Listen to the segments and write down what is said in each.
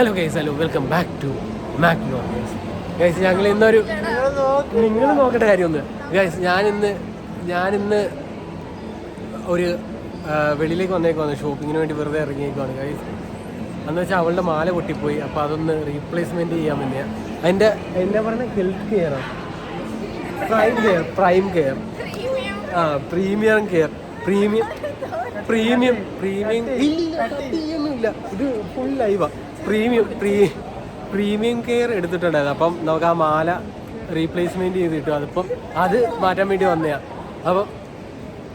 Hello guys hello welcome back to Mac guys ഞങ്ങൾ ഇന്നൊരു നിങ്ങൾ നോക്കേണ്ട കാര്യമൊന്ന്. ഗൈസ് ഞാനിന്ന് ഞാനിന്ന് ഒരു വെളിയിലേക്ക് വന്നേക്കുവാണ്. ഷോപ്പിങ്ങിന് വേണ്ടി വെറുതെ ഇറങ്ങിയേക്കുവാണ്. ഗൈസ് എന്ന് വെച്ചാൽ അവളുടെ മാല പൊട്ടിപ്പോയി. അപ്പോൾ അതൊന്ന് റീപ്ലേസ്മെന്റ് ചെയ്യാൻ വേണ്ടിയാണ് അതിന്റെ എന്താ പറയുന്നത് ഹെൽത്ത് കെയറാണ് പ്രൈം കെയർ പ്രൈം കെയർ ആ premium care premium premium premium ഇല്ല ഇത് ഫുൾ ലൈവാ പ്രീമിയം പ്രീ പ്രീമിയം കെയർ എടുത്തിട്ടുണ്ടായിരുന്നു. അപ്പം നമുക്ക് ആ മാല റീപ്ലേസ്മെന്റ് ചെയ്ത് കിട്ടും. അതിപ്പം അത് മാറ്റാൻ വേണ്ടി വന്നതാണ് അപ്പം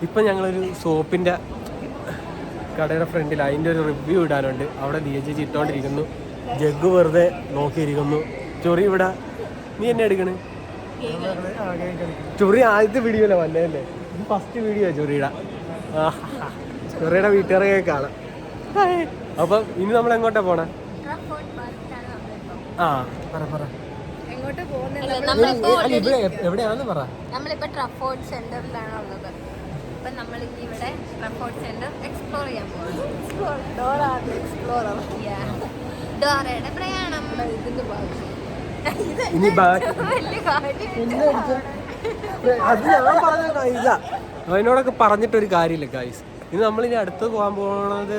ഇപ്പം ഞങ്ങളൊരു സോപ്പിന്റെ കടയുടെ ഫ്രണ്ടിൽ അതിന്റെ ഒരു റിവ്യൂ ഇടാനുണ്ട്. അവിടെ ദിയ ചേച്ചി ഇട്ടുകൊണ്ടിരിക്കുന്നു ജഗ് വെറുതെ നോക്കിയിരിക്കുന്നു. ചൊറി ഇവിടെ. നീ എന്നെ എടുക്കണ്? ചൊറി ആദ്യത്തെ വീഡിയോ അല്ലേ വന്നതല്ലേ ഇത് ഫസ്റ്റ് വീഡിയോ ചൊറിയുടെ. ചൊറിയുടെ വീട്ടുകാരെ കാണാം. ഹായ്. അപ്പം ഇനി നമ്മൾ എങ്ങോട്ടാ പോണേ? ആ പറ പറ. എവിടെയാണെന്ന് പറ. നമ്മളിപ്പോ ട്രഫോർഡ് സെന്ററിലാണ് ഉള്ളത്. അപ്പൊ നമ്മൾ ഇനി ഇവിടെ ട്രഫോർഡ് സെന്റർ എക്സ്പ്ലോർ ചെയ്യാൻ ഡോറയുടെ പ്രയാണം. ഇനി അത് ഞാൻ പറഞ്ഞ ഇല്ല അതിനോടൊക്കെ പറഞ്ഞിട്ടൊരു കാര്യമില്ല ഗൈസ് ഇനി നമ്മളിനി അടുത്ത് പോകാൻ പോകുന്നത്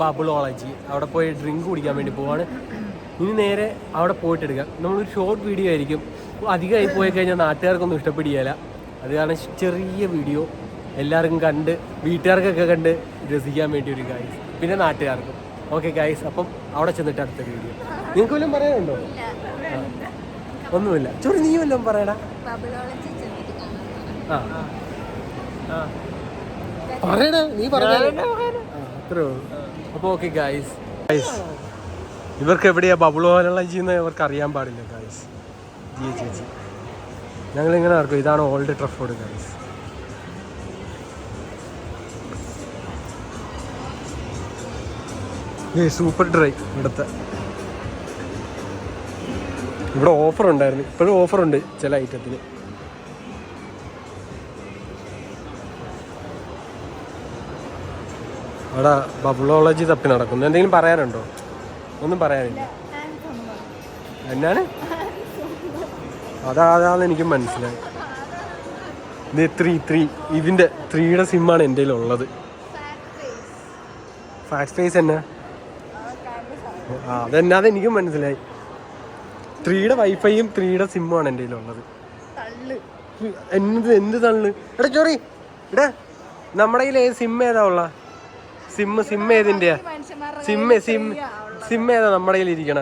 ബബിളോളജി അവിടെ പോയി ഡ്രിങ്ക് കുടിക്കാൻ വേണ്ടി പോവാണ്. ഇനി നേരെ അവിടെ പോയിട്ട് എടുക്കാം. നമ്മളൊരു ഷോർട്ട് വീഡിയോ ആയിരിക്കും. അധികമായി പോയി കഴിഞ്ഞാൽ നാട്ടുകാർക്കൊന്നും ഇഷ്ടപ്പെടുകയില്ല അത് കാരണം ചെറിയ വീഡിയോ എല്ലാവർക്കും കണ്ട് വീട്ടുകാർക്കൊക്കെ കണ്ട് രസിക്കാൻ വേണ്ടി ഒരു ഗൈസ് പിന്നെ നാട്ടുകാർക്കും. ഓക്കെ ഗൈസ് അപ്പം അവിടെ ചെന്നിട്ട് അടുത്ത വീഡിയോ നിങ്ങൾക്ക് വല്ലതും പറയാനുണ്ടോ? ഒന്നുമില്ല. ചോറി നീ വല്ലതും പറയടാ. ആ. ആ. പറയടാ നീ പറഞ്ഞേ. അപ്പോൾ ഓക്കെ ഗായ്സ് ഗായ്സ് ഇവർക്ക് എവിടെയാ ബബിളോലജി ചെയ്യുന്ന ഇവർക്ക് അറിയാൻ പാടില്ല ഗായ്സ് ജി ചേച്ചി ഞങ്ങൾ ഇങ്ങനെ നടക്കും. ഇതാണ് Old Trafford guys Superdry ഇവിടുത്തെ. ഇവിടെ ഓഫർ ഉണ്ടായിരുന്നു. ഇപ്പോഴും ഓഫർ ഉണ്ട് ചില ഐറ്റത്തിന് അവിടെ ബബിളോളജി തപ്പി നടക്കുന്നു. എന്തെങ്കിലും പറയാനുണ്ടോ? ഒന്നും പറയാനില്ല. എന്നാണ്? അതാ അതാന്ന് എനിക്ക് മനസ്സിലായി. ഇത് ത്രീ ത്രീ ഇതിന്റെ ത്രീയുടെ സിമ്മാണ് എന്റെ ഉള്ളത് ഫാക്സ് ഫേസ് എന്നാ? ആ അതെന്നാ? അതെനിക്കും മനസ്സിലായി. ത്രീയുടെ വൈഫൈയും ത്രീയുടെ സിമ്മാണ് എന്റെ ഉള്ളത് എന്ത് എന്ത് തള്ളു? എടാ ചോറി എടാ നമ്മുടെ കയ്യിൽ സിം ഏതാ ഉള്ള? സിം സിം ഏതിന്റെയാ സിം സിം സിം ഏതാ നമ്മുടെ കയ്യിൽ ഇരിക്കണ?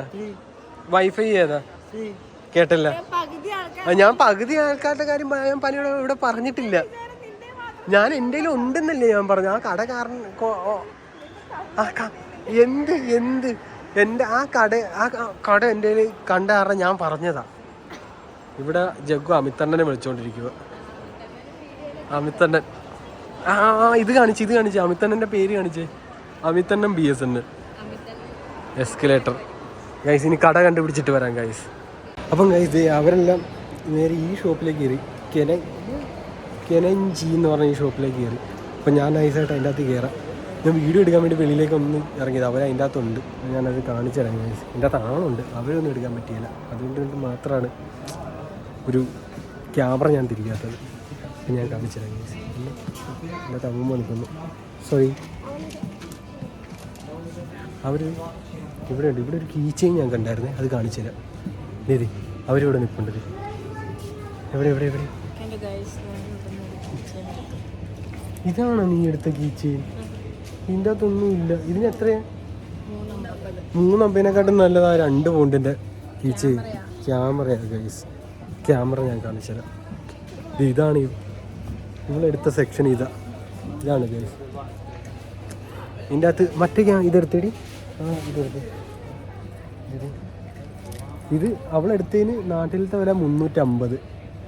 വൈഫൈ ഏതാ? കേട്ടില്ല. ഞാൻ പകുതി ആൾക്കാരുടെ കാര്യം ഞാൻ പലയോടെ ഇവിടെ പറഞ്ഞിട്ടില്ല. ഞാൻ എന്റെ ഉണ്ടെന്നല്ലേ ഞാൻ പറഞ്ഞു ആ കട കാരണം എന്ത് എന്ത്? എന്റെ ആ കട ആ കട എന്റെ കണ്ട കാരണം ഞാൻ പറഞ്ഞതാ. ഇവിടെ ജഗ്ഗു അമിത്തണ്ണനെ വിളിച്ചോണ്ടിരിക്കുക അമിത്തണ്ണൻ ആ ഇത് കാണിച്ച് ഇത് കാണിച്ച്. അമിത്തണ്ണന്റെ പേര് കാണിച്ചേ. അമിത്തണ്ണൻ B S N escalator guys ഇനി കട കണ്ടുപിടിച്ചിട്ട് വരാം ഗൈസ് അപ്പം ഗൈസ് അവരെല്ലാം നേരെ ഈ ഷോപ്പിലേക്ക് കയറി. കെന കെനഞ്ചി എന്ന് പറഞ്ഞ ഈ ഷോപ്പിലേക്ക് കയറി. അപ്പം ഞാൻ നൈസായിട്ട് അതിന്റെ അകത്ത് കയറാം. ഞാൻ വീഡിയോ എടുക്കാൻ വേണ്ടി വെളിയിലേക്ക് ഒന്ന് ഇറങ്ങിയത്. അവർ അതിന്റെ അകത്തുണ്ട്. ഞാനത് കാണിച്ചു തരാം ഗൈസ് എന്റെ അകത്ത് ആളുണ്ട്. അവരൊന്നും എടുക്കാൻ പറ്റിയില്ല. അതുകൊണ്ട് കൊണ്ട് മാത്രമാണ് ഒരു ക്യാമറ ഞാൻ തിരിക്കാത്തത് അപ്പം ഞാൻ കാണിച്ചു തരാം എന്റെ തങ്ങുമ്പോൾ നിൽക്കുന്നു. സോറി അവർ ഇവിടെ ഉണ്ട് ഇവിടെ ഒരു കീച്ചയും ഞാൻ കണ്ടായിരുന്നേ. അത് കാണിച്ചു തരാം നിധി അവരിവിടെ നിൽപ്പുണ്ട് ദേ. എവിടെ എവിടെ എവിടെ? ഇതാണോ നീ എടുത്ത കീച്ചെയിൻ ഇതിന്റെ അകത്തൊന്നും ഇല്ല. ഇതിന് എത്രയാ? മൂന്നമ്പതിനെക്കാട്ടും നല്ലതാ രണ്ട് പൗണ്ടിന്റെ കീച്ചെയിൻ ക്യാമറയാണ് ഗൈസ് ക്യാമറ ഞാൻ കാണിച്ചു തരാം ഇതാണ് ഈ- ഇവളെടുത്ത സെക്ഷൻ ഇതാ. ഇതാണ് ഗൈസ് ഇതിന്റെ അകത്ത് മറ്റേ ക്യാ ഇതെടുത്തേടി. ആ ഇതെടുത്ത്. ഇത് അവളെടുത്തതിന് നാട്ടിലത്തെ വില മുന്നൂറ്റമ്പത്.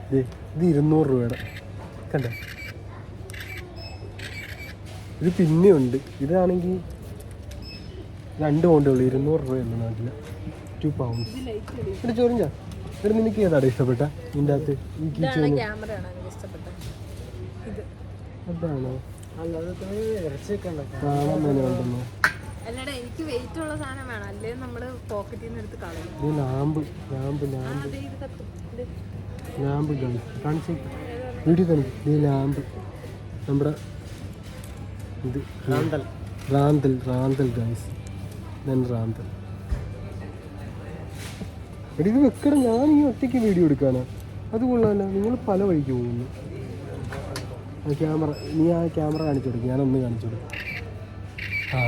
ഇത് ഇത് ഇരുന്നൂറ് രൂപയുടെ. കണ്ട? ഇത് പിന്നെയുണ്ട് ഇതാണെങ്കിൽ രണ്ട് പൗണ്ടേ ഉള്ളൂ. ഇരുന്നൂറ് രൂപയുള്ളൂ നാട്ടിൽ ടു പൗണ്ട്സ് ഇവിടെ ചോറിഞ്ഞ ഇവിടെ നിനക്ക് ഏതാണ് ഇഷ്ടപ്പെട്ട? ഇതിന്റെ അകത്ത് ഈ ഇഷ്ടപ്പെട്ടത്? അതാണോ? അല്ലടാ എനിക്ക് വെയിറ്റ് ഉള്ള സാധനം വേണം. അല്ലേ നമ്മൾ പോക്കറ്റിൽ നിന്ന് എടുത്ത് കളയും. ഇത് ലാമ്പ് ലാമ്പ് ലാമ്പ്. അതെ ഇത് കത്തും ഇത്. ലാമ്പ് ഗൈസ് കാണിച്ച് വീട്ടിൽ കാണിക്കും ഇത് ലാമ്പ്. നമ്മുടെ ഇത് റാന്തൽ. റാന്തൽ റാന്തൽ ഗൈസ് ഇതാണ് റാന്തൽ. എടി ഇത് വെക്കണം ഞാൻ ഈ ഒറ്റയ്ക്ക് വീഡിയോ എടുക്കാനാ. അത് കൊള്ളാമല്ല നിങ്ങൾ പല വഴിക്ക് പോകുന്നു. ക്യാമറ നീ ആ ക്യാമറ കാണിച്ചു കൊടുക്കും ഞാനൊന്ന് കാണിച്ചു കൊടുക്കും. ആ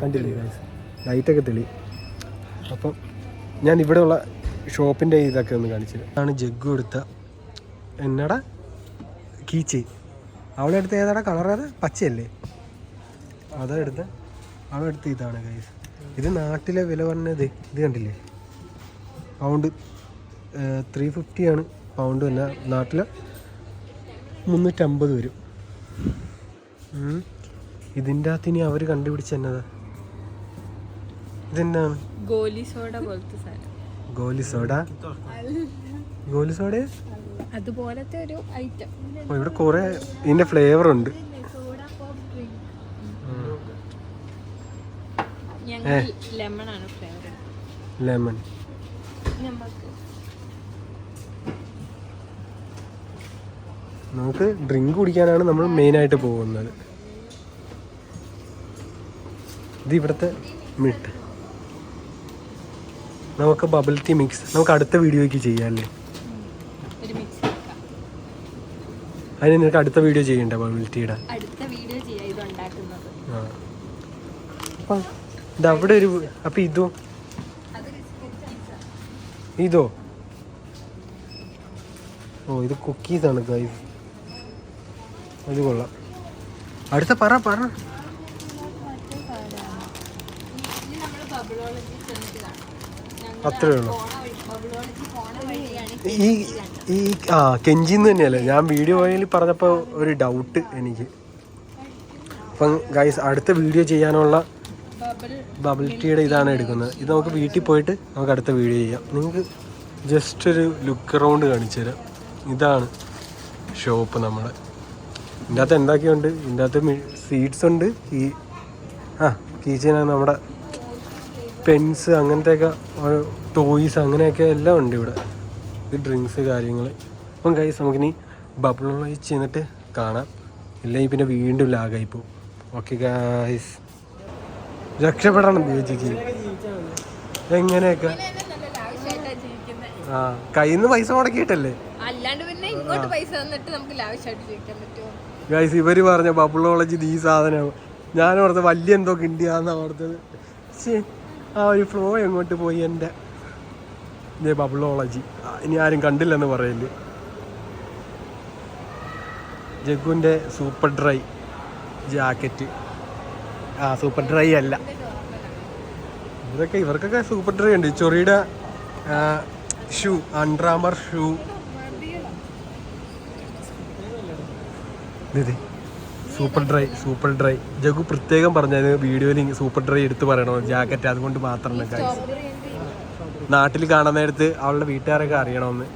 കണ്ടില്ലേ ഗൈസ് ലൈറ്റൊക്കെ തെളി. അപ്പം ഞാൻ ഇവിടെയുള്ള ഷോപ്പിന്റെ ഇതൊക്കെ ഒന്ന് കാണിച്ചത് ആണ് ജഗ്ഗു എടുത്ത എന്നടാ? കീച്ചി. അവളെ എടുത്ത ഏതാടാ കളർ പച്ചയല്ലേ? അതാ എടുത്ത. അവളെടുത്ത ഇതാണ് ഗൈസ് ഇത് നാട്ടിലെ വില പറഞ്ഞത് ഇത് കണ്ടില്ലേ? പൗണ്ട് ത്രീ ഫിഫ്റ്റിയാണ് പൗണ്ട് തന്നെ നാട്ടിൽ മുന്നൂറ്റമ്പത് വരും. ഇതിന്റെ അകത്ത് ഇനി അവർ കണ്ടുപിടിച്ച എന്നതാ? ഇതെന്താണ് ഗോലി സോഡ പോലത്തെ സാധനം. ഗോലി സോഡ? ഗോലി സോഡ? അതുപോലത്തെ ഒരു ഐറ്റം ഇവിടെ കുറെ ഇതിന്റെ ഫ്ലേവർ ഉണ്ട്. ലെമൺ ആണ് ഫ്ലേവർ ലെമൺ നമുക്ക് ഡ്രിങ്ക് കുടിക്കാനാണ് നമ്മൾ മെയിൻ ആയിട്ട് പോകുന്നത്. ഇത് ഇവിടുത്തെ മിട്ട് നമുക്ക് ബബിൾ ടീ മിക്സ് നമുക്ക് അടുത്ത വീഡിയോയ്ക്ക് ചെയ്യാമല്ലേ അതിന് നിനക്ക് അടുത്ത വീഡിയോ ചെയ്യണ്ട ബബിൾ ടീയുടെ അടുത്ത വീഡിയോ ചെയ്യാം ഇത് ഉണ്ടാക്കുന്നത്. ആ. അപ്പം ഇത് അവിടെ ഒരു അപ്പം ഇതോ? ഇതോ? ഓ ഇത് കുക്കീസ് ആണ് ഗൈസ് അത് കൊള്ളാം. അടുത്ത പറ പറ. അത്രേ ഉള്ളൂ. ഈ ഈ ആ കെഞ്ചിന്ന് തന്നെയല്ലേ? ഞാൻ വീഡിയോ പോയാൽ പറഞ്ഞപ്പോൾ ഒരു ഡൗട്ട് എനിക്ക്. അപ്പം ഗൈസ് അടുത്ത വീഡിയോ ചെയ്യാനുള്ള ബബിൾ ടീയുടെ ഇതാണ് എടുക്കുന്നത്. ഇത് നമുക്ക് വീട്ടിൽ പോയിട്ട് നമുക്ക് അടുത്ത വീഡിയോ ചെയ്യാം. നിങ്ങൾക്ക് ജസ്റ്റ് ഒരു ലുക്ക് അറൗണ്ട് കാണിച്ചു തരാം ഇതാണ് ഷോപ്പ് നമ്മുടെ. ഇതിന്റെ അകത്ത് എന്തൊക്കെയുണ്ട്? ഇതിന്റെ അകത്ത് സീഡ്സ് ഉണ്ട്. ഈ ആ കീച്ചനാണ് നമ്മുടെ പെൻസ് അങ്ങനത്തെയൊക്കെ ടോയ്സ് അങ്ങനെയൊക്കെ എല്ലാം ഉണ്ട് ഇവിടെ. ഈ ഡ്രിങ്ക്സ് കാര്യങ്ങൾ അപ്പം ഗൈസ് നമുക്കിനി ബബിളിൽ ചെന്നിട്ട് കാണാം. ഇല്ലെങ്കിൽ പിന്നെ വീണ്ടും ലാഗായി പോകും. ഓക്കെ ഗൈസ് രക്ഷപ്പെടണം ബേജിക്ക്. എങ്ങനെയൊക്കെ? ആ കയ്യിൽ നിന്ന് പൈസ മുടക്കിയിട്ടല്ലേ? അല്ലാണ്ട് പിന്നെ ഇങ്ങോട്ട് പൈസ തന്നിട്ട് നമുക്ക് ലാവശ്യമായിട്ട് ജീവിക്കാൻ പറ്റുമോ? ഗൈസ് ഇവർ പറഞ്ഞ ബബിളോളജി ഈ സാധനമാണ്. ഞാൻ ഓർത്ത് വലിയ എന്തോ കിണ്ടിയാന്ന് ഓർത്തത്. പക്ഷേ ആ ഒരു ഫ്ലോ എങ്ങോട്ട് പോയി എന്റെ? ഇതേ ബബിളോളജി ഇനി ആരും കണ്ടില്ലെന്ന് പറയൽ. ജഗുവിന്റെ സൂപ്പർ ഡ്രൈ ജാക്കറ്റ് ആ സൂപ്പർ ഡ്രൈ അല്ല. ഇതൊക്കെ ഇവർക്കൊക്കെ സൂപ്പർ ഡ്രൈ ഉണ്ട്. ചൊറിയുടെ ഷൂ അൺഡ്രാമർ ഷൂ ഇതേ Superdry Superdry. Jagu പ്രത്യേകം പറഞ്ഞത് വീഡിയോയിൽ സൂപ്പർ ഡ്രൈ എടുത്ത് പറയണോ? ജാക്കറ്റ് അതുകൊണ്ട് മാത്രം. നാട്ടിൽ കാണാൻ നേരത്ത് അവളുടെ വീട്ടുകാരൊക്കെ അറിയണമെന്ന്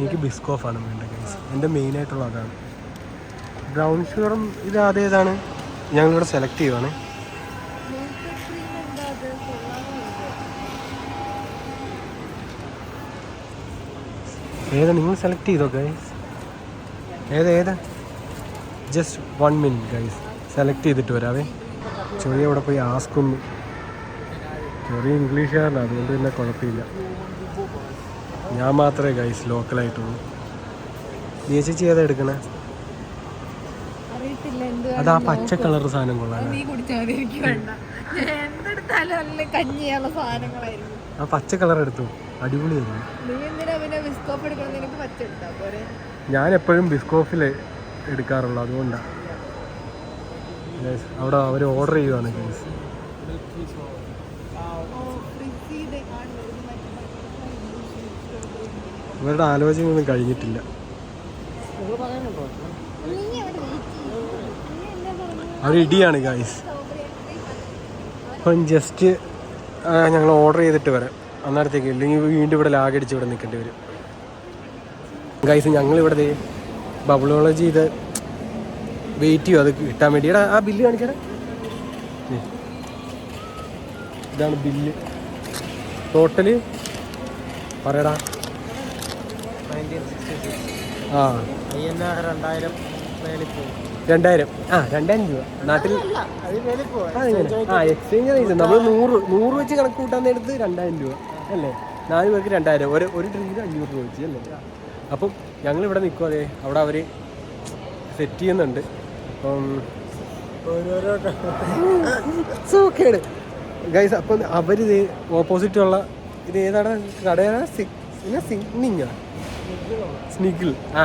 എനിക്ക് ബിസ്കോഫ് ആണ് വേണ്ടത് എന്റെ മെയിൻ ആയിട്ടുള്ള അതാണ്. ബ്രൗൺ ഷുഗറും ഇത് അതേതാണ് ഞങ്ങളിവിടെ സെലക്ട് ചെയ്യുവാണ്. ഏതാ നിങ്ങൾ സെലക്ട് ചെയ്തോ ഗൈസ് ഏതാ ഏത്? Just one minute guys select ചെയ്തിട്ട് വരാവേ. ചെറിയ അവിടെ പോയി ആസ്കുന്നു ചെറിയ ഇംഗ്ലീഷുകാരനാണ് അതുകൊണ്ട് പിന്നെ കുഴപ്പമില്ല. ഞാൻ മാത്രമേ ഗൈസ് ലോക്കലായിട്ടുള്ളൂ നീ ചേച്ചി ഏതാ എടുക്കണേ? അത് ആ പച്ച കളർ സാധനം കൊള്ളാം ആ പച്ച കളർ എടുത്തു. അടിപൊളിയായിരുന്നു. ഞാൻ എപ്പോഴും ബിസ്കോഫിൽ എടുക്കാറുള്ളൂ അതുകൊണ്ടാണ് അവിടെ അവർ ഓർഡർ ചെയ്യുവാണ് ഗൈസ് ഇവരുടെ ആലോചനയൊന്നും കഴിഞ്ഞിട്ടില്ല. അവർ ഇടിയാണ് ഗൈസ് അപ്പം ജസ്റ്റ് ഞങ്ങൾ ഓർഡർ ചെയ്തിട്ട് വരാം. അന്നേരത്തേക്ക് ഇല്ലെങ്കിൽ വീണ്ടും ഇവിടെ ലാഗടിച്ച് ഇവിടെ നിൽക്കേണ്ടി വരും. ഗൈസ് ഞങ്ങളിവിടെ ബബിളോളജി ഇത് വെയിറ്റ് ചെയ്യും അത് കിട്ടാൻ വേണ്ടി. ആ ബില്ല് കാണിക്കടാ. ദേ. ഇതാണ് ബില്ല് ടോട്ടൽ പറയടാ. ആ. രണ്ടായിരം. ആ രണ്ടായിരം രൂപ. നാട്ടിൽ ആ, എക്സ്ചേഞ്ച് നമ്മൾ നൂറ് നൂറ് വെച്ച് കണക്ക് കൂട്ടാൻ നേരത്ത് രണ്ടായിരം രൂപ. അല്ലേ? നാല് പേർക്ക് രണ്ടായിരം. ഒരു ഒരു ഡ്രിങ്കിന് അഞ്ഞൂറ് രൂപ വെച്ച് അല്ലേ? അപ്പം ഞങ്ങൾ ഇവിടെ നിൽക്കും അതെ അവിടെ അവർ സെറ്റ് ചെയ്യുന്നുണ്ട്. അപ്പം ഓരോരോ സൂക്കേട് ഗൈസ് അപ്പം അവരിത് ഓപ്പോസിറ്റുള്ള ഇത് ഏതാണ്? കടയാണ് സിഗ്നിങ് സ്നിഗിൾ ആ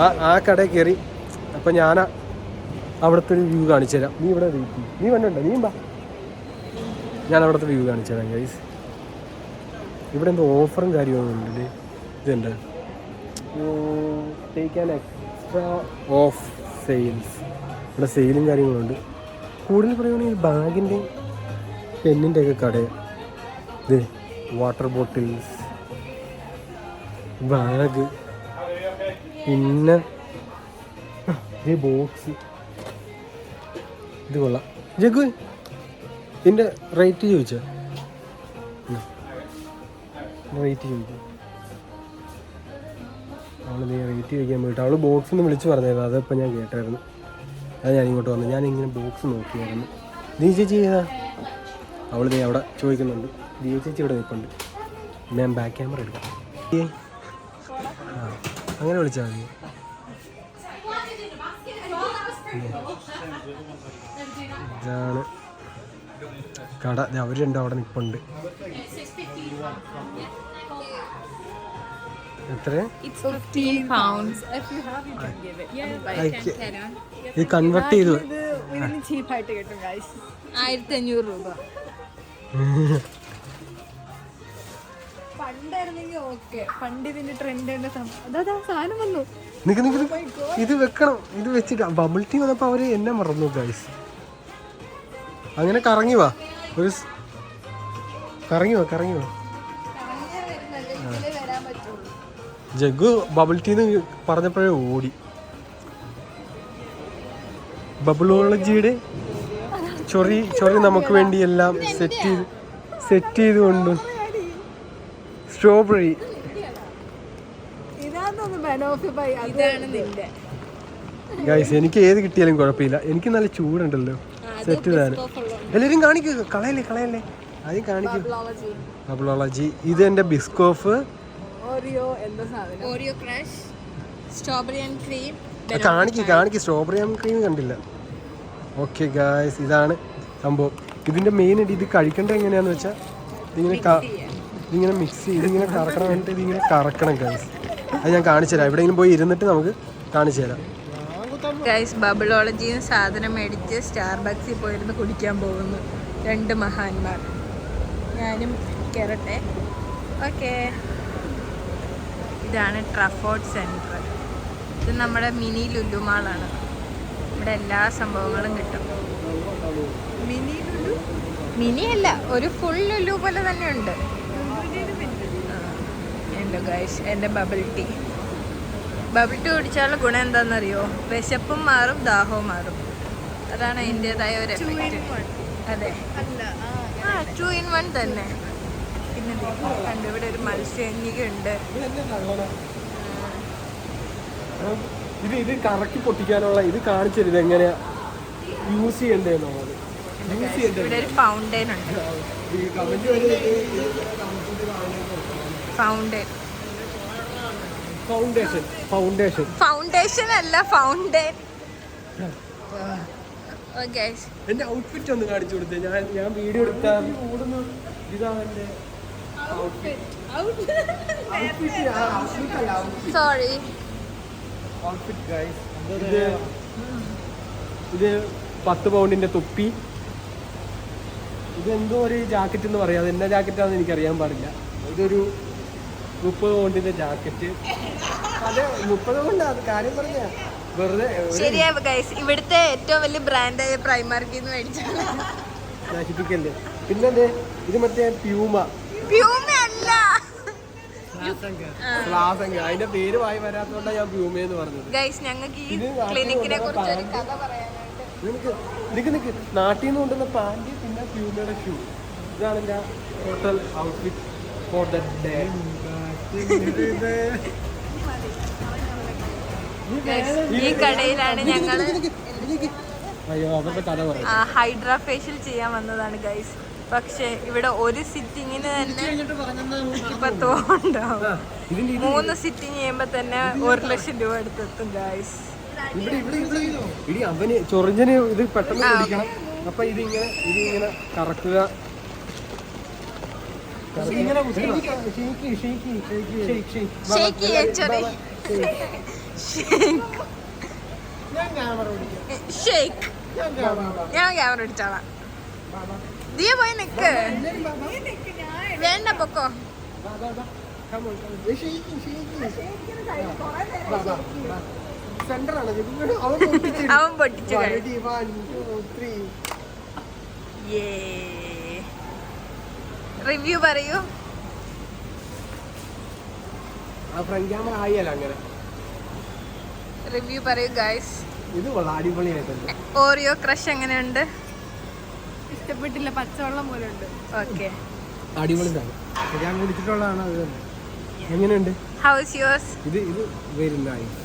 ആ- ആ കടയിൽ കയറി. അപ്പം ഞാൻ അവിടുത്തെ ഒരു വ്യൂ കാണിച്ചു തരാം. നീ ഇവിടെ നീ വന്നുണ്ടോ നീ ബാ ഞാൻ അവിടുത്തെ വ്യൂ കാണിച്ചു തരാം ഗൈസ് ഇവിടെ എന്തോ ഓഫറും കാര്യമൊന്നും ഉണ്ട് ഇതുണ്ട് take an extra off sales ഇവിടെ സെയിലും കാര്യങ്ങളുണ്ട് കൂടുതൽ പറയുകയാണെങ്കിൽ ബാഗിന്റെ പെന്നിന്റെ ഒക്കെ കട. ഇത് വാട്ടർ ബോട്ടിൽസ് ബാഗ് പിന്നെ ഈ ബോക്സ് ഇത് കൊള്ളാം. ജഗു ഇതിന്റെ റേറ്റ് ചോദിച്ചോ? റേറ്റ് ചോദിച്ചു അവൾ നീ റേറ്റ് ചോദിക്കാൻ പോയിട്ട് അവൾ ബോക്സ് ഒന്ന് വിളിച്ച് പറഞ്ഞായിരുന്നു അതിപ്പോൾ ഞാൻ കേട്ടായിരുന്നു. അത് ഞാൻ ഇങ്ങോട്ട് വന്നു. ഞാൻ ഇങ്ങനെ ബോക്സ് നോക്കിയായിരുന്നു. ദീ ചേച്ചി ചെയ്താ അവൾ ദേ അവിടെ ചോദിക്കുന്നുണ്ട്. ദീ ചേച്ചി ഇവിടെ നിൽപ്പുണ്ട്. ഞാൻ ബാക്ക് ക്യാമറ എടുക്കാം. അങ്ങനെ വിളിച്ചാൽ മതി. ഇതാണ്. കട. അവർ രണ്ടും അവിടെ നിൽപ്പുണ്ട്. ഇത് കൺവെർട്ട് ചെയ്തു ചീപ്പായിട്ട് കിട്ടും ഗൈസ് ആയിരത്തി അഞ്ഞൂറ് രൂപ. പണ്ടായിരുന്നെങ്കിൽ ഓക്കെ പണ്ട് ഇതിന്റെ ട്രെൻഡ് അതാ സാധനം വന്നു. നിക്ക് നിക്ക്. ഇത് വെക്കണം. ഇത് വെച്ചിട്ട് ബബിൾ ടീ വന്നപ്പോ അവർ എന്നെ മറന്നു ഗൈസ് അങ്ങനെ കറങ്ങി വാ. ഒരു കറങ്ങി വാ കറങ്ങി വാ. ജഗ്ഗു ബബിൾ ടീന്ന് പറഞ്ഞപ്പോഴേ ഓടി. ബബിളോളജിയുടെ ചൊറി ചൊറി നമുക്ക് വേണ്ടി എല്ലാം സെറ്റ് ചെയ്ത് സെറ്റ് ചെയ്തുകൊണ്ട് സ്ട്രോബെറി ഗൈസ് എനിക്ക് ഏത് കിട്ടിയാലും കുഴപ്പമില്ല. എനിക്ക് നല്ല ചൂടുണ്ടല്ലോ. സെറ്റ് താന് എല്ലാവരും കാണിക്കൂ. കളയല്ലേ കളയല്ലേ. ആദ്യം കാണിക്കൂ. ബബിളോളജി ഇത് എന്റെ ബിസ്കോഫ് ഓറിയോ എന്താ സാധനം. Oreo crush strawberry and cream. കാണിക്ക് കാണിക്ക് സ്ട്രോബെറി ആൻഡ് ക്രീം കണ്ടില്ല. ഓക്കെ ഗായ്സ് ഇതാണ് സംഭവം. ഇതിന്റെ മെയിൻ ആയിട്ട് ഇത് കഴിക്കേണ്ടത് എങ്ങനെയാന്ന് വെച്ചാൽ ഇതിങ്ങനെ ഇതിങ്ങനെ മിക്സ് ചെയ്ത് ഇതിങ്ങനെ കറക്കണം എന്നിട്ട് ഇതിങ്ങനെ കറക്കണം ഗൈസ് അത് ഞാൻ കാണിച്ചു തരാം. എവിടെയെങ്കിലും പോയി ഇരുന്നിട്ട് നമുക്ക് കാണിച്ചു തരാം. ഗൈസ് ബബിളോളജിന്ന് സാധനം മേടിച്ച് സ്റ്റാർബക്സിൽ പോയിരുന്ന് കുടിക്കാൻ പോകുന്നു രണ്ട് മഹാന്മാർ. ഞാനും കയറട്ടെ ഓക്കെ. ഇതാണ് ട്രഫോർഡ് സെന്റർ ഇത് നമ്മുടെ മിനി ലുലുമാളാണ് ഇവിടെ എല്ലാ സംഭവങ്ങളും കിട്ടും. മിനി ലുലു? മിനി അല്ല ഒരു ഫുൾ ലുലു പോലെ തന്നെ ഉണ്ട്. എന്റെ ഗൈസ് എന്റെ ബബിൾ ടീ ബബിൾ ടീ കുടിച്ചാലുള്ള ഗുണം എന്താണെന്നറിയോ വിശപ്പും മാറും ദാഹവും മാറും. അതാണ് അതിന്റെതായ ഒരു അതെ. ആ ടു ഇൻ വൺ തന്നെ. ദേ കണ്ടു ഇവിടെ ഒരു മത്സ്യകന്യക ഉണ്ട് ഇത് ഇത് കറക്കി പൊട്ടിക്കാനുള്ള ഇത് കാണിച്ചത് എങ്ങനെയാ യൂസ് ചെയ്യണ്ടേ ഫൗണ്ടൈൻ ഉണ്ട്. ഫൗണ്ടൈൻ ഫൗണ്ടേഷൻ ഫൗണ്ടേഷൻ ഫൗണ്ടേഷൻ അല്ല ഫൗണ്ടൈൻ ഓക്കെ എന്റെ ഔട്ട്ഫിറ്റ് ഒന്ന് കാണിച്ചു കൊടുത്തേ. ഞാൻ ഞാൻ വീഡിയോ എടുത്താൽ ഇതാണ് എന്റെ സോറി ഇത് ഇത് പത്ത് പൗണ്ടിന്റെ തൊപ്പി. ഇത് എന്തോ ഒരു ജാക്കറ്റ് എന്ന് പറയാം. അത് എന്നാ ജാക്കറ്റാന്ന് എനിക്ക് അറിയാൻ പാടില്ല. ഇതൊരു മുപ്പത് പൗണ്ടിന്റെ ജാക്കറ്റ് അതെ മുപ്പത് പൗണ്ട്. അത് കാര്യം പറഞ്ഞ. വെറുതെ ഗൈസ് ഇവിടുത്തെ ഏറ്റവും വലിയ ബ്രാൻഡായ പ്രൈമാർക്കിൽ നിന്ന് മേടിച്ചാണ് നശിപ്പിക്കല്ലേ? പിന്നെ ഇത് മറ്റേ പ്യൂമ അല്ല അതിന്റെ പേര് വായി വരാത്തോണ്ടാ ഞാൻ പ്യൂമയെന്ന് പറഞ്ഞത്. ഗൈസ് ഞങ്ങൾക്ക് ഈ ക്ലിനിക്കിനെ കുറിച്ച് ഒരു കഥ പറയാനായിട്ട് നിനക്ക് നിനക്ക് നിക്ക് നാട്ടിൽ നിന്ന് കൊണ്ടുവന്ന പാന്റ് പിന്നെ പ്യൂമയുടെ ഷൂ. ഇതാണ് എന്റെ total outfit for the day ഈ കടയിലാണ് ഞങ്ങൾ അയ്യോ അവരുടെ കഥ പറയാം ഹൈഡ്രാ ഫേഷ്യൽ ചെയ്യാൻ വന്നതാണ് ഗൈസ് പക്ഷെ ഇവിടെ ഒരു സിറ്റിങ്ങിന് തന്നെ ഇപ്പൊ തോന്നുണ്ടാവും മൂന്ന് സിറ്റിങ് ചെയ്യുമ്പോ തന്നെ ഒരു ലക്ഷം രൂപ എടുത്തെത്തും ഗായ്സ് ഇടി അവന് ചൊറിഞ്ഞന് ഇത് പെട്ടെന്ന് പിടിക്കണം. അപ്പൊ ഇതിങ്ങനെ ഇതിങ്ങനെ കറക്കുക. ഞാൻ ക്യാമറ പിടിക്കാം. ദിയ പോയി നിക്ക്. വേണ്ട പൊക്കോ. അവൻ പൊട്ടിച്ച്. റിവ്യൂ പറയൂ. റിവ്യൂ പറയൂ ഗൈസ് ഇത് കൊള്ളാം അടിപൊളിയായിട്ടുണ്ട്. ഓറിയോ ക്രഷ് എങ്ങനെയുണ്ട്? ഇഷ്ടപ്പെട്ടില്ല പച്ചവെള്ളം പോലെ ഉണ്ട്. ഓക്കെ അടിപൊളി ഞാൻ കുടിച്ചിട്ടുള്ളതാണ് അത് തന്നെ. എങ്ങനെയുണ്ട്? ഹൗസ് യുവേഴ്സ് ഇത് ഇത് വെരി നൈസ്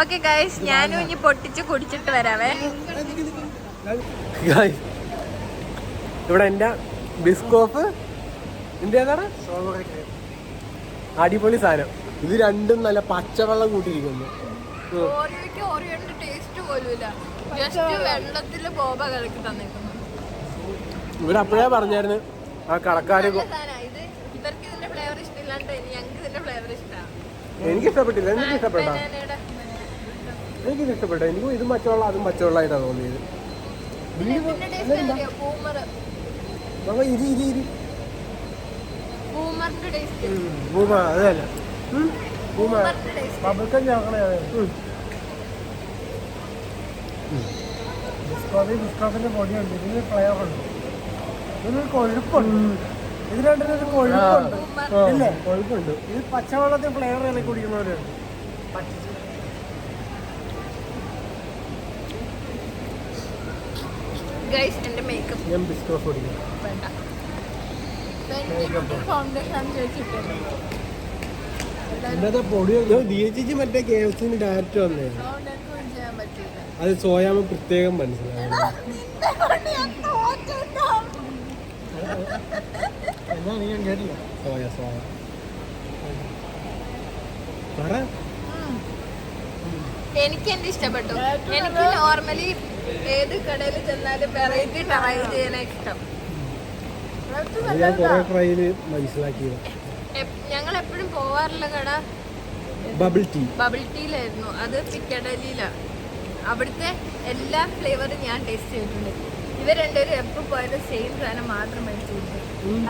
ഓക്കെ ഗൈസ് ഞാനും ഇനി പൊട്ടിച്ച് കുടിച്ചിട്ട് വരാവേ. ഇവിടെ എന്റെ ബിസ്കോഫ് എന്റെ അടിപൊളി സാധനം. ഇത് രണ്ടും നല്ല പച്ചവെള്ളം കൂട്ടിയിരിക്കുന്നു. ഓറിയോന്റെ ടേസ്റ്റ് പോലുമില്ല. ജസ്റ്റ് വെള്ളത്തിൽ ബോബ കലക്കി പറഞ്ഞായിരുന്നു ആ കടക്കാര് ഇത് ഇവർക്ക് ഇതിന്റെ ഫ്ലേവർ ഇഷ്ടമില്ലാണ്ട് ഞങ്ങൾക്ക് ഇതിന്റെ ഫ്ലേവർ ഇഷ്ടമാണ് എനിക്ക് ഇഷ്ടപ്പെട്ടില്ല എനിക്ക് ഇഷ്ടപ്പെട്ടാ. എനിക്ക് ഇഷ്ടപ്പെട്ടു. എനിക്ക് ഇത് പച്ചവെള്ളം അതും പച്ചവെള്ളമായിട്ടാണ് തോന്നിയത്. ഇരി ഇരി ഇരി. അതല്ല. ബബിൾക്കം ചേർക്കണേ. ബിസ്കോഫി ബിസ്കോഫിന്റെ പൊടിയുണ്ട്. ഇതിന് ഫ്ലേവർ ഉണ്ട്. ഇതിനൊരു കൊഴുപ്പുണ്ട്. ഇത് രണ്ടിനൊരു കൊഴുപ്പുണ്ട്. ഇല്ലേ? കൊഴുപ്പുണ്ട്. ഇത് പച്ചവെള്ളത്തിൽ ഫ്ലേവർ ഇളക്കി കുടിക്കുന്നവരുണ്ട്. ഗൈസ് എന്റെ മേക്കപ്പ് ഞാൻ ബിസ്കോഫ് വേണ്ട. ഫൗണ്ടേഷൻ ചോദിച്ചിട്ടുണ്ട് ഇന്നത്തെ പൊടി ദിയച്ചിച്ച് മറ്റേ കെ എഫ് സിന് ഡയറക്റ്റ് വന്നേ. അത് സോയാമ പ്രത്യേകം മനസ്സിലായി. ഞാൻ കേട്ടില്ല? സോയ സോയ. പറ. എനിക്ക് എന്റെ ഇഷ്ടപ്പെട്ടു. എനിക്ക് നോർമലി ഏത് കടയിൽ ചെന്നാലും വെറൈറ്റി ട്രൈ ചെയ്യാനാ ഇഷ്ടം. മനസ്സിലാക്കിയത്. എപ്പോഴും പോവാറുള്ള കട. ബബിൾ ടീ ബബിൾ ടീയിലായിരുന്നു അത് പിക്കഡലിയിലാണ് അവിടുത്തെ എല്ലാ ഫ്ലേവറും ഞാൻ ടേസ്റ്റ് ചെയ്തിട്ടുണ്ട്. ഇവർ രണ്ടുപേരും എപ്പോൾ പോയാലും സെയിം സാധനം മാത്രം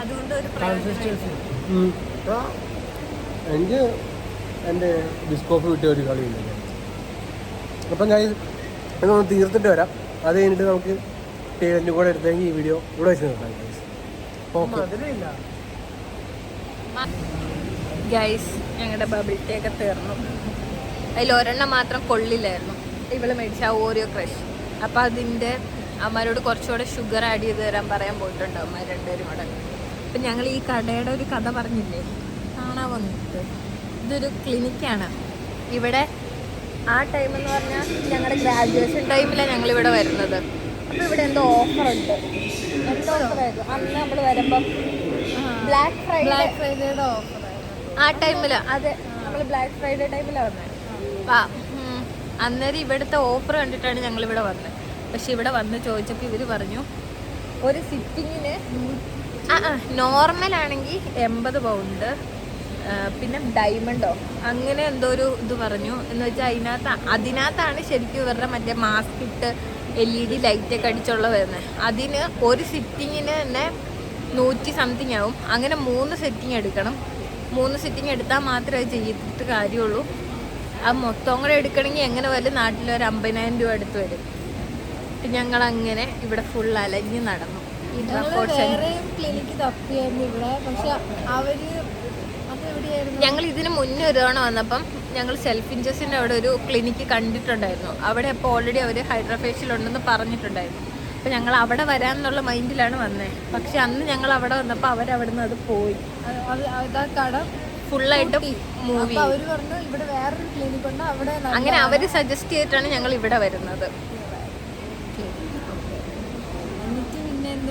അതുകൊണ്ട് ഒരു പ്രയോജനം എനിക്ക് എന്റെ ബിസ്കോഫ് കിട്ടിയ ഒരു കളിയുണ്ട് അപ്പം ഞാൻ ഒന്ന് തീർത്തിട്ട് വരാം. അത് കഴിഞ്ഞിട്ട് നമുക്ക് ടേലന്റും കൂടെ എടുത്തെങ്കിൽ ഈ വീഡിയോ ഇവിടെ വെച്ച് നിർത്താം ഓക്കെ ഗൈസ് ഞങ്ങളുടെ ബബിൾ ടീ ഒക്കെ തീർന്നു. അതിൽ ഒരെണ്ണം മാത്രം കൊള്ളില്ലായിരുന്നു. ഇവൾ മേടിച്ച ഓറിയോ ക്രഷ് അപ്പം അതിന്റെ അമ്മമാരോട് കുറച്ചുകൂടെ ഷുഗർ ആഡ് ചെയ്ത് തരാൻ പറയാൻ പോയിട്ടുണ്ട് അമ്മ രണ്ടുപേരും കൂടെ. അപ്പം ഞങ്ങൾ ഈ കടയുടെ ഒരു കഥ പറഞ്ഞില്ലേ? കാണാൻ വന്നിട്ട്. ഇതൊരു ക്ലിനിക്കാണ് ഇവിടെ ആ ടൈം എന്ന് പറഞ്ഞാൽ ഞങ്ങളുടെ ഗ്രാജുവേഷൻ ടൈമിലാണ് ഞങ്ങൾ ഇവിടെ വരുന്നത്. അപ്പോൾ ഇവിടെ എന്തോ ഓഫർ ഉണ്ട്. എന്തോ ഓഫറായിരുന്നു അന്ന് നമ്മൾ വരുമ്പം ബ്ലാക്ക് ഫ്രൈഡേ ബ്ലാക്ക് ഫ്രൈഡേയുടെ ഓഫർ ആ ടൈമിൽ. അതെ നമ്മൾ ബ്ലാക്ക് ഫ്രൈഡേ ടൈമിലാണ് വന്നത് വാ അന്നേരം ഇവിടുത്തെ ഓഫർ കണ്ടിട്ടാണ് ഞങ്ങൾ ഇവിടെ വന്നത് പക്ഷെ ഇവിടെ വന്ന് ചോദിച്ചപ്പോൾ ഇവർ പറഞ്ഞു ഒരു സിറ്റിങ്ങിന് ആ നോർമൽ ആണെങ്കിൽ എൺപത് പൗണ്ട് പിന്നെ ഡയമണ്ടോ അങ്ങനെ എന്തോ ഒരു ഇത് പറഞ്ഞു. എന്ന് വെച്ചാൽ അതിനകത്ത് അതിനകത്താണ് ശരിക്കും ഇവരുടെ മറ്റേ മാസ്ക് ഇട്ട് എൽ ഇ ഡി ലൈറ്റൊക്കെ അടിച്ചുള്ള വരുന്നത് അതിന് ഒരു സിറ്റിങ്ങിന് തന്നെ നൂറ്റി സംതിങ് ആവും. അങ്ങനെ മൂന്ന് സെറ്റിങ് എടുക്കണം. മൂന്ന് സിറ്റിംഗ് എടുത്താൽ മാത്രമേ ചെയ്തിട്ട് കാര്യമുള്ളൂ. ആ മൊത്തം കൂടെ എടുക്കണമെങ്കിൽ എങ്ങനെ വരും? നാട്ടിൽ ഒരു അമ്പതിനായിരം രൂപ അടുത്ത് വരും. ഞങ്ങൾ അങ്ങനെ ഇവിടെ ഫുൾ അലഞ്ഞ് നടന്നു. ക്ലിനിക്ക് തപ്പിയായിരുന്നു ഇവിടെ. പക്ഷെ അവർ ഞങ്ങൾ ഇതിന് മുന്നേ ഒരു തവണ വന്നപ്പം ഞങ്ങൾ സെൽഫ് ഇഞ്ചസിന്റെ അവിടെ ഒരു ക്ലിനിക്ക് കണ്ടിട്ടുണ്ടായിരുന്നു. അവിടെ അപ്പോൾ ഓൾറെഡി അവർ ഹൈഡ്രോഫേഷ്യൽ ഉണ്ടെന്ന് പറഞ്ഞിട്ടുണ്ടായിരുന്നു. അപ്പോൾ ഞങ്ങൾ അവിടെ വരാമെന്നുള്ള മൈൻഡിലാണ് വന്നത് പക്ഷെ അന്ന് ഞങ്ങൾ അവിടെ വന്നപ്പോൾ അവരവിടുന്ന് അത് പോയി. അത് അതാ കട ഫുള്ളായിട്ട് മൂവി അപ്പൊ അവർ പറഞ്ഞു ഇവിടെ വേറൊരു ഉണ്ട് അവിടെ അങ്ങനെ അവർ സജസ്റ്റ് ചെയ്തിട്ടാണ് ഞങ്ങൾ ഇവിടെ വരുന്നത്.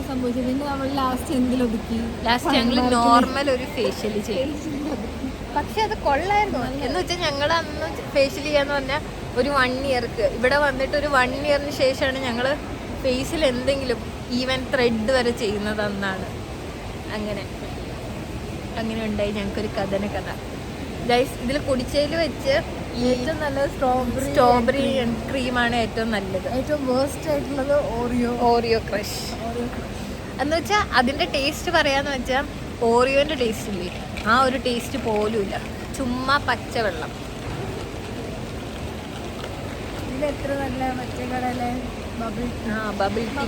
സംഭവിച്ചത് പിന്നെ നമ്മൾ ലാസ്റ്റ് എന്തിൽ ഒതുക്കി? ലാസ്റ്റ് ഞങ്ങൾ നോർമൽ ഒരു ഫേഷ്യൽ ചെയ്തു. പക്ഷെ അത് കൊള്ളായിരുന്നു. എന്ന് വെച്ചാൽ ഞങ്ങൾ അന്ന് ഫേഷ്യൽ ചെയ്യാന്ന് പറഞ്ഞാൽ ഒരു വൺ ഇയർക്ക് ഇവിടെ വന്നിട്ട് ഒരു വൺ ഇയറിന് ശേഷമാണ് ഞങ്ങൾ ഫേസിൽ എന്തെങ്കിലും ഈവൻ ത്രെഡ് വരെ ചെയ്യുന്നത് അന്നാണ്. അങ്ങനെ. അങ്ങനെ ഉണ്ടായി ഞങ്ങൾക്കൊരു കഥന കഥ. ഗൈസ് ഇതിൽ കുടിച്ചതിൽ വെച്ച് ഏറ്റവും നല്ലത് സ്ട്രോബെറി സ്ട്രോബെറി ക്രീമാണ് ഏറ്റവും നല്ലത്. ഏറ്റവും വേസ്റ്റ് ആയിട്ടുള്ളത് ഓറിയോ ഓറിയോ ക്രഷ് എന്ന് വെച്ചാൽ അതിന്റെ ടേസ്റ്റ് പറയാന്ന് വെച്ചാൽ ഓറിയോന്റെ ടേസ്റ്റ് ഇല്ലേ? ആ ഒരു ടേസ്റ്റ് പോലും ഇല്ല. ചുമ്മാ പച്ചവെള്ളം. ഇതിൽ എത്ര നല്ല മറ്റേ ബബിൾ ആ ബബിൾ ടീ.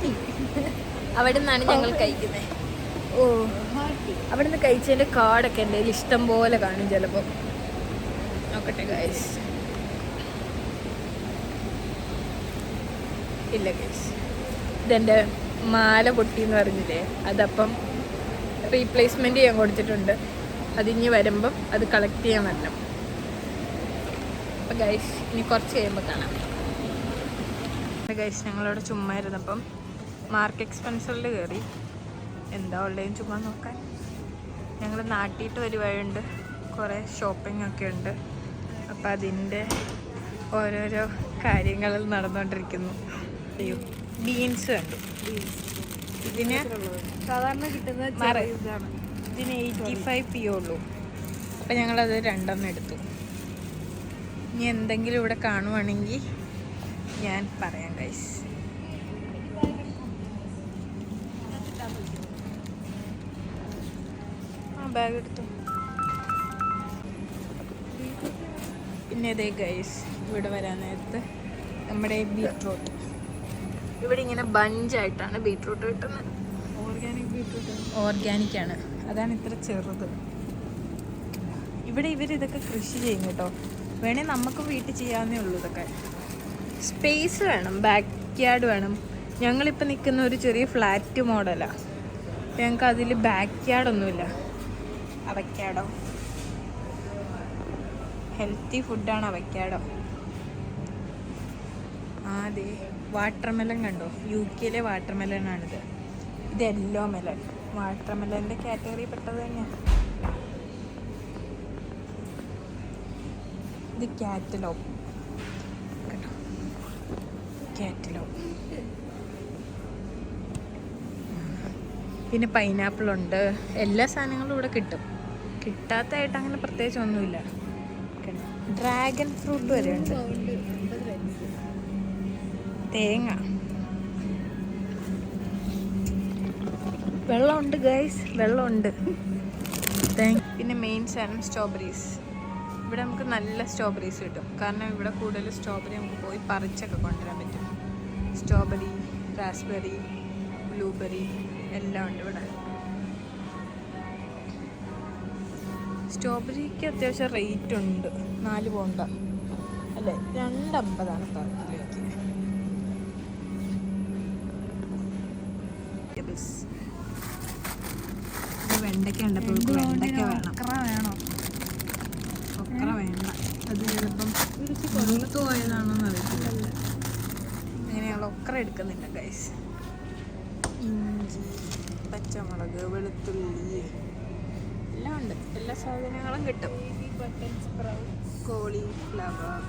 ടീ അവിടെ നിന്നാണ് ഞങ്ങൾ കഴിക്കുന്നത്. ഓ. അവിടെ നിന്ന് കഴിച്ചതിന്റെ കാർഡൊക്കെ എന്റെ ഇഷ്ടം പോലെ കാണും ചിലപ്പോൾ നോക്കട്ടെ ഗൈസ് ഇല്ല ഗൈസ് ഇതെന്റെ മാല പൊട്ടി എന്ന് പറഞ്ഞില്ലേ അതപ്പം റീപ്ലേസ്മെന്റ് ചെയ്യാൻ കൊടുത്തിട്ടുണ്ട്. അതിഞ്ഞ് വരുമ്പം അത് കളക്ട് ചെയ്യാൻ വരണം. അപ്പം ഗൈസ് ഇനി കുറച്ച് കഴിയുമ്പോൾ കാണാം. ഗൈസ് ഞങ്ങളവിടെ ചുമ്മാ ഇരുന്നപ്പം മാർക്ക് എക്സ്പെൻസറിൽ കയറി എന്താ ഉള്ളതെന്ന് ചുമ്മാ നോക്കാൻ. ഞങ്ങൾ നാട്ടിയിട്ട് വരുവായുണ്ട് കുറേ ഷോപ്പിംഗ് ഒക്കെ ഉണ്ട്. അപ്പം അതിന്റെ ഓരോരോ കാര്യങ്ങൾ നടന്നുകൊണ്ടിരിക്കുന്നു അയ്യോ ബീൻസ് കണ്ടു. ഇതിന് സാധാരണ കിട്ടുന്ന ഇതിന് എയ്റ്റി ഫൈവ് പി ഉള്ളൂ. അപ്പം ഞങ്ങളത് രണ്ടെണ്ണം എടുത്തു. ഇനി എന്തെങ്കിലും ഇവിടെ കാണുവാണെങ്കിൽ ഞാൻ പറയാം ഗൈസ് ആ ബാഗ് എടുത്തു. പിന്നെ അതേ ഗൈസ് ഇവിടെ വരാൻ നേരത്ത് നമ്മുടെ ബീട്രൂട്ട് ഇവിടെ ഇങ്ങനെ ബഞ്ചായിട്ടാണ് ബീട്രൂട്ട് കിട്ടുന്നത്. ഓർഗാനിക് ബീട്രൂട്ട് ഓർഗാനിക് ആണ്. അതാണ് ഇത്ര ചെറുത്. ഇവിടെ ഇവർ ഇതൊക്കെ കൃഷി ചെയ്യും കേട്ടോ. വേണേൽ നമുക്ക് വീട്ടിൽ ചെയ്യാവുന്നേ ഉള്ളൂ ഇതൊക്കെ. സ്പേസ് വേണം ബാക്ക് യാർഡ് വേണം. ഞങ്ങളിപ്പോൾ നിൽക്കുന്ന ഒരു ചെറിയ ഫ്ലാറ്റ് മോഡലാണ് ഞങ്ങൾക്ക് അതിൽ ബാക്ക് യാർഡൊന്നുമില്ല അവയ്ക്കാടോ ഹെൽത്തി ഫുഡാണ് അവയ്ക്കാടോ അതെ വാട്ടർമെലൺ കണ്ടോ? യു കെയിലെ വാട്ടർമെലൺ ആണിത്. ഇത് യെല്ലോ മെലൺ വാട്ടർമെലന്റെ കാറ്റഗറി പെട്ടത് തന്നെയാണ് ഇത് കാറ്റലോ കാറ്റലോ പിന്നെ പൈനാപ്പിൾ ഉണ്ട്. എല്ലാ സാധനങ്ങളും ഇവിടെ കിട്ടും. കിട്ടാത്തതായിട്ട് അങ്ങനെ പ്രത്യേകിച്ച് ഒന്നുമില്ല. ഡ്രാഗൺ ഫ്രൂട്ട് വരെ ഉണ്ട്. തേങ്ങ. വെള്ളമുണ്ട് ഗൈസ് വെള്ളമുണ്ട്. പിന്നെ മെയിൻ സാധനം സ്ട്രോബെറീസ് ഇവിടെ നമുക്ക് നല്ല സ്ട്രോബെറീസ് കിട്ടും. കാരണം ഇവിടെ കൂടുതൽ സ്ട്രോബെറി നമുക്ക് പോയി പറിച്ചൊക്കെ കൊണ്ടുവരാൻ പറ്റും. സ്ട്രോബെറി റാസ്ബെറി ബ്ലൂബെറി എല്ലാം ഉണ്ട് ഇവിടെ. സ്ട്രോബെറിക്ക് അത്യാവശ്യം റേറ്റ് ഉണ്ട്. നാല് പോണ്ട അല്ലേ? രണ്ടമ്പതാണ് കിലോയ്ക്ക്. ഇത് വെണ്ടയ്ക്ക ഉണ്ടപ്പോൾ വെണ്ടയ്ക്ക വേണം വേണോ ഒക്കറ വേണ്ട അത് ചിലപ്പം മുഴുത്ത് പോയതാണോന്ന് അറിയത്തില്ല. അങ്ങനെയുള്ള ഒക്കെ എടുക്കുന്നില്ല ഗൈസ് ഇഞ്ചി പച്ചമുളക് വെളുത്തുള്ളി എല്ലാം ഉണ്ട്. എല്ലാ സാധനങ്ങളും കിട്ടും. Cauliflower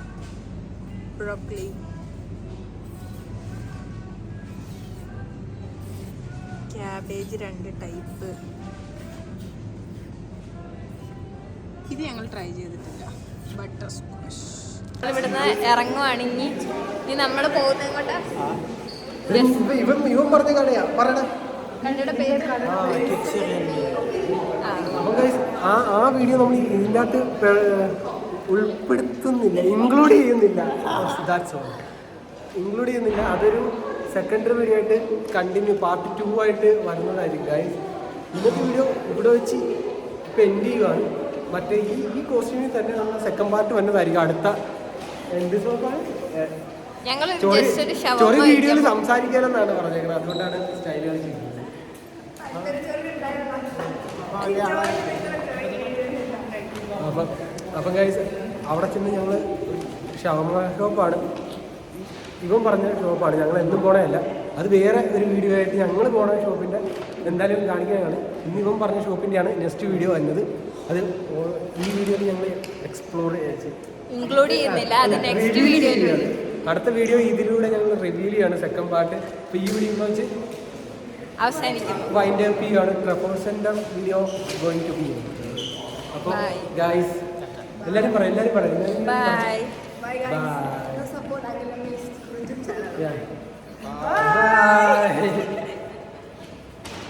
broccoli. ക്യാബേജ് രണ്ട് ടൈപ്പ്. ഇത് ഞങ്ങൾ ട്രൈ ചെയ്തിട്ടില്ല. ബട്ടർ സ്ക്വാഷ് ഇവിടുന്ന് ഇറങ്ങുവാണെങ്കിൽ ഇനി നമ്മൾ പോകുന്ന കൊണ്ട് ഇവൻ ഇവൻ പറഞ്ഞ കടയാ പറയണ കണ്ടയുടെ പേര് ആ ആ വീഡിയോ നമ്മൾ ഇതിനകത്ത് ഉൾപ്പെടുത്തുന്നില്ല. ഇൻക്ലൂഡ് ചെയ്യുന്നില്ല. ഇൻക്ലൂഡ് ചെയ്യുന്നില്ല. അതൊരു സെക്കൻഡറി വീഡിയോ ആയിട്ട് കണ്ടിന്യൂ പാർട്ട് ടു ആയിട്ട് വരുന്നതായിരിക്കും ഗൈസ് ഇന്നത്തെ വീഡിയോ ഇവിടെ വെച്ച് ഇപ്പം എൻഡ് ചെയ്യുകയാണ് മറ്റേ ഈ ഈ കോസ്റ്റ്യൂമിൽ തന്നെ നമ്മൾ സെക്കൻഡ് പാർട്ട് വന്നതായിരിക്കും. അടുത്ത എന്ത് സോപ്പാണ്? ഞങ്ങൾ ചോറി വീഡിയോയിൽ സംസാരിക്കാനെന്നാണ് പറഞ്ഞേക്കുന്നത് അതുകൊണ്ടാണ് സ്റ്റൈൽ കളിച്ചിരിക്കുന്നത് അപ്പം അപ്പം കഴിച്ച് അവിടെ ചെന്ന് ഞങ്ങൾ ഷവർമ ഷോപ്പാണ്. ഇവൻ പറഞ്ഞ ഷോപ്പാണ്. ഞങ്ങൾ എന്നും പോണതല്ല. അത് വേറെ ഒരു വീഡിയോ ആയിട്ട് ഞങ്ങൾ പോണ ഷോപ്പിന്റെ എന്തായാലും കാണിക്കാനാണ് ഇന്ന് ഇവൻ പറഞ്ഞ ഷോപ്പിന്റെയാണ് നെക്സ്റ്റ് വീഡിയോ വന്നത്. അത് ഈ വീഡിയോയിൽ ഞങ്ങൾ എക്സ്പ്ലോർ ചെയ്ത് ഇൻക്ലൂഡ് ചെയ്യുന്നില്ല അത് നെക്സ്റ്റ് വീഡിയോ വീഡിയോയിൽ അടുത്ത വീഡിയോ ഇതിലൂടെ ഞങ്ങൾ റിവീൽ ചെയ്യാണ് സെക്കൻഡ് പാർട്ട് ഇപ്പൊ ഈ വീഡിയോ വെച്ച് അവസാനിക്കുന്നു. വൈൻഡ് അപ്പ് ചെയ്യുകയാണ് പ്രപ്പോസന്റെ വീഡിയോ ഗോയിങ് ടു ബി അപ്പോൾ Bye. ഗായ്സ് എല്ലാവരും പറയും എല്ലാവരും പറയും എല്ലാവരും ബൈ Bye. സപ്പോർട്ട്. Bye.